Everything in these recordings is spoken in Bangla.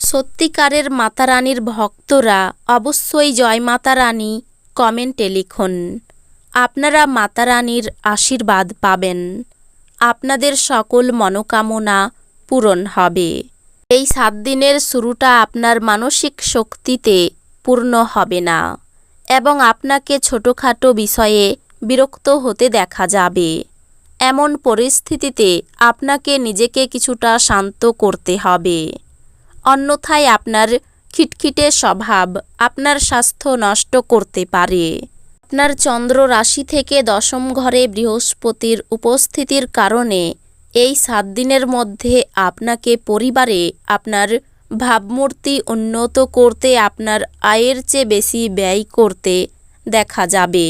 সত্যিকারের মাতারানীর ভক্তরা অবশ্যই জয় মাতা রানী কমেন্টে লিখুন। আপনারা মাতারানীর আশীর্বাদ পাবেন। আপনাদের সকল মনোকামনা পূরণ হবে। এই সাত দিনের শুরুটা আপনার মানসিক শক্তিতে পূর্ণ হবে না এবং আপনাকে ছোটোখাটো বিষয়ে বিরক্ত হতে দেখা যাবে। এমন পরিস্থিতিতে আপনাকে নিজেকে কিছুটা শান্ত করতে হবে। অন্যথায় আপনার খিটখিটে স্বভাব আপনার স্বাস্থ্য নষ্ট করতে পারে। আপনার চন্দ্র রাশি থেকে দশম ঘরে বৃহস্পতির উপস্থিতির কারণে এই সাত দিনের মধ্যে আপনাকে পরিবারে আপনার ভাবমূর্তি উন্নত করতে, আপনার আয়ের চেয়ে বেশি ব্যয় করতে দেখা যাবে।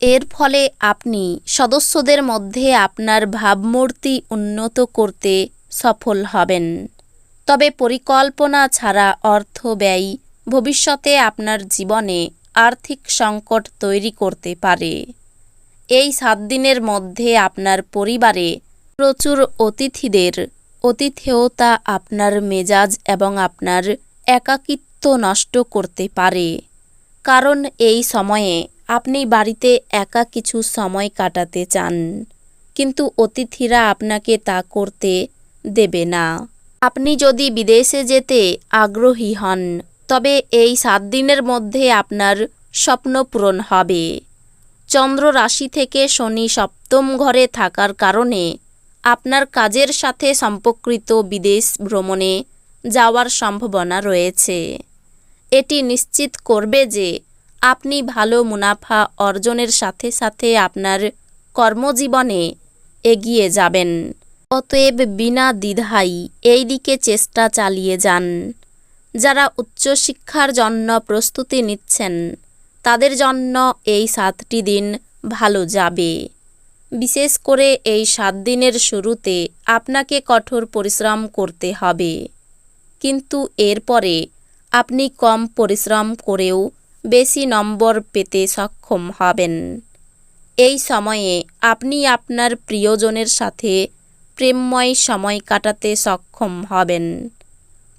এর ফলে আপনি সদস্যদের মধ্যে আপনার ভাবমূর্তি উন্নত করতে সফল হবেন। তবে পরিকল্পনা ছাড়া অর্থ ব্যয় ভবিষ্যতে আপনার জীবনে আর্থিক সংকট তৈরি করতে পারে। এই সাত দিনের মধ্যে আপনার পরিবারে প্রচুর অতিথিদের অতিথেয়তা আপনার মেজাজ এবং আপনার একাকিত্ব নষ্ট করতে পারে। কারণ এই সময়ে আপনি বাড়িতে একা কিছু সময় কাটাতে চান, কিন্তু অতিথিরা আপনাকে তা করতে দেবে না। আপনি যদি বিদেশে যেতে আগ্রহী হন, তবে এই সাত দিনের মধ্যে আপনার স্বপ্ন পূরণ হবে। চন্দ্র রাশি থেকে শনি সপ্তম ঘরে থাকার কারণে আপনার কাজের সাথে সম্পর্কিত বিদেশ ভ্রমণে যাওয়ার সম্ভাবনা রয়েছে। এটি নিশ্চিত করবে যে আপনি ভালো মুনাফা অর্জনের সাথে সাথে আপনার কর্মজীবনে এগিয়ে যাবেন। অতএব বিনা দ্বিধাই এই দিকে চেষ্টা চালিয়ে যান। যারা উচ্চশিক্ষার জন্য প্রস্তুতি নিচ্ছেন, তাদের জন্য এই সাতটি দিন ভালো যাবে। বিশেষ করে এই সাত দিনের শুরুতে আপনাকে কঠোর পরিশ্রম করতে হবে। কিন্তু এরপরে আপনি কম পরিশ্রম করেও বেশি নম্বর পেতে সক্ষম হবেন। এই সময়ে আপনি আপনার প্রিয়জনের সাথে প্রেমময় সময় কাটাতে সক্ষম হবেন।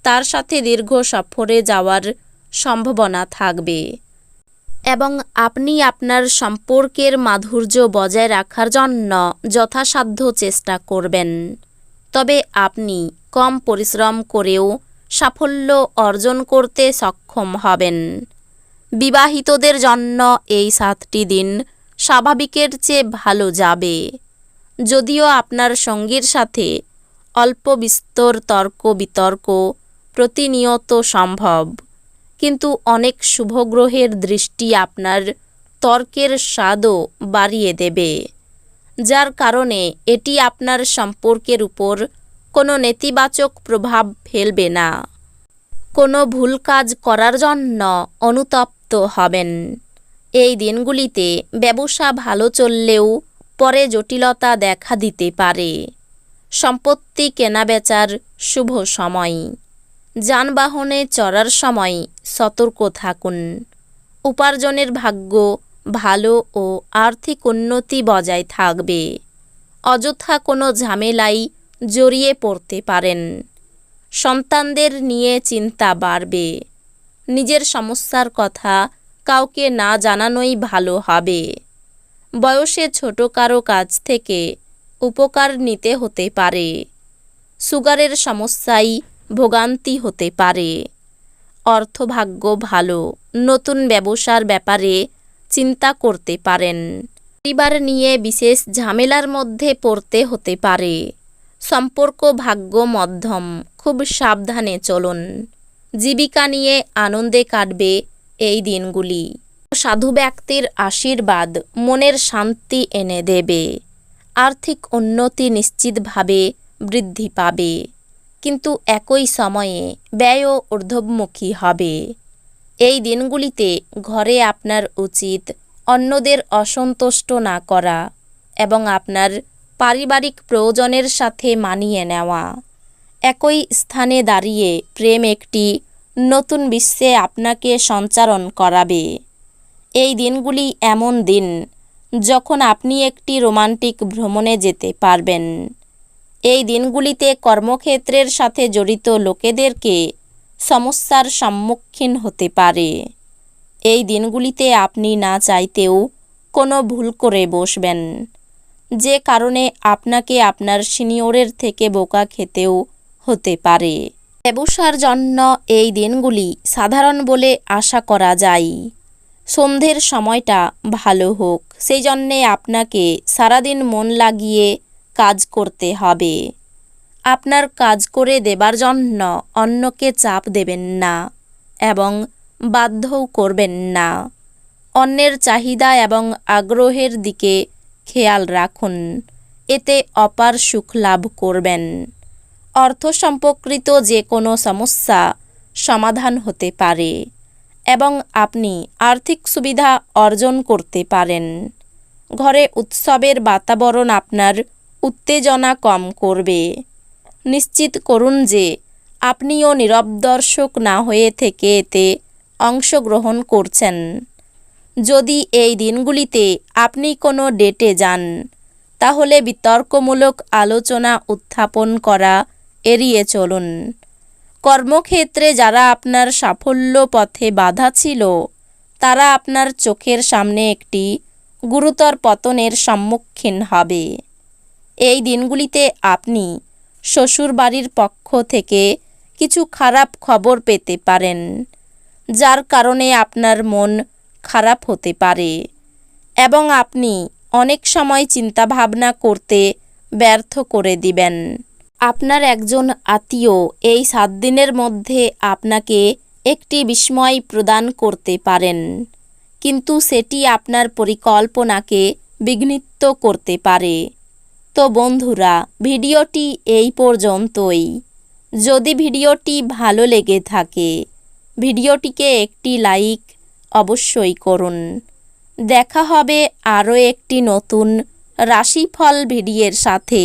তার সাথে দীর্ঘ সফরে যাওয়ার সম্ভাবনা থাকবে। এবং আপনি আপনার সম্পর্কের মাধুর্য বজায় রাখার জন্য যথাসাধ্য চেষ্টা করবেন। তবে আপনি কম পরিশ্রম করেও সাফল্য অর্জন করতে সক্ষম হবেন। বিবাহিতদের জন্য এই সাতটি দিন স্বাভাবিকের চেয়ে ভালো যাবে। যদিও আপনার সঙ্গীর সাথে অল্প বিস্তর তর্ক বিতর্ক প্রতিনিয়ত সম্ভব, কিন্তু অনেক শুভগ্রহের দৃষ্টি আপনার তর্কের স্বাদও বাড়িয়ে দেবে, যার কারণে এটি আপনার সম্পর্কের উপর কোনো নেতিবাচক প্রভাব ফেলবে না। কোনো ভুল কাজ করার জন্য অনুতপ্ত হবেন। এই দিনগুলিতে ব্যবসা ভালো চললেও পরে জটিলতা দেখা দিতে পারে। সম্পত্তি কেনাবেচার শুভ সময়। যানবাহনে চড়ার সময় সতর্ক থাকুন। উপার্জনের ভাগ্য ভালো ও আর্থিক উন্নতি বজায় থাকবে। অযথা কোনো ঝামেলাই জড়িয়ে পড়তে পারেন। সন্তানদের নিয়ে চিন্তা বাড়বে। নিজের সমস্যার কথা কাউকে না জানানোই ভালো হবে। বয়সে ছোট কারও কাছ থেকে উপকার নিতে হতে পারে। সুগারের সমস্যায় ভোগান্তি হতে পারে। অর্থভাগ্য ভালো, নতুন ব্যবসার ব্যাপারে চিন্তা করতে পারেন। পরিবার নিয়ে বিশেষ ঝামেলার মধ্যে পড়তে হতে পারে। সম্পর্ক ভাগ্য মধ্যম, খুব সাবধানে চলুন। জীবিকা নিয়ে আনন্দে কাটবে এই দিনগুলি। সাধু ব্যক্তির আশীর্বাদ মনের শান্তি এনে দেবে। আর্থিক উন্নতি নিশ্চিতভাবে বৃদ্ধি পাবে। কিন্তু একই সময়ে ব্যয়ও ঊর্ধ্বমুখী হবে। এই দিনগুলিতে ঘরে আপনার উচিত অন্যদের অসন্তুষ্ট না করা এবং আপনার পারিবারিক প্রয়োজনের সাথে মানিয়ে নেওয়া। একই স্থানে দাঁড়িয়ে প্রেম একটি নতুন বিশ্বে আপনাকে সঞ্চারণ করাবে। এই দিনগুলি এমন দিন, যখন আপনি একটি রোমান্টিক ভ্রমণে যেতে পারবেন। এই দিনগুলিতে কর্মক্ষেত্রের সাথে জড়িত লোকেদেরকে সমস্যার সম্মুখীন হতে পারে। এই দিনগুলিতে আপনি না চাইতেও কোনো ভুল করে বসবেন। যে কারণে আপনাকে আপনার সিনিয়রের থেকে বোকা খেতেও হতে পারে। ব্যবসার জন্য এই দিনগুলি সাধারণ বলে আশা করা যায়। সন্ধ্যের সময়টা ভালো হোক সেই জন্যে আপনাকে সারাদিন মন লাগিয়ে কাজ করতে হবে। আপনার কাজ করে দেবার জন্য অন্যকে চাপ দেবেন না এবং বাধ্যও করবেন না। অন্যের চাহিদা এবং আগ্রহের দিকে খেয়াল রাখুন, এতে অপার সুখ লাভ করবেন। অর্থ সম্পর্কিত যে কোনো সমস্যা সমাধান হতে পারে। এবং আপনি আর্থিক সুবিধা অর্জন করতে পারেন। ঘরে উৎসবের বাতাবরণ আপনার উত্তেজনা কম করবে। নিশ্চিত করুন যে আপনিও নীরব দর্শক না হয়ে থেকে এতে অংশগ্রহণ করছেন। যদি এই দিনগুলিতে আপনি কোনো ডেটে যান, তাহলে বিতর্কমূলক আলোচনা উত্থাপন করা এড়িয়ে চলুন। কর্মক্ষেত্রে যারা আপনার সাফল্য পথে বাধা ছিল, তারা আপনার চোখের সামনে একটি গুরুতর পতনের সম্মুখীন হবে। এই দিনগুলিতে আপনি শ্বশুরবাড়ির পক্ষ থেকে কিছু খারাপ খবর পেতে পারেন, যার কারণে আপনার মন খারাপ হতে পারে এবং আপনি অনেক সময় চিন্তাভাবনা করতে ব্যর্থ করে দিবেন। আপনার একজন আত্মীয় এই সাত দিনের মধ্যে আপনাকে একটি বিস্ময় প্রদান করতে পারেন। কিন্তু সেটি আপনার পরিকল্পনাকে বিঘ্নিত করতে পারে। তো বন্ধুরা, ভিডিওটি এই পর্যন্তই। যদি ভিডিওটি ভালো লেগে থাকে, ভিডিওটিকে একটি লাইক অবশ্যই করুন। দেখা হবে আরও একটি নতুন রাশিফল ভিডিওর সাথে।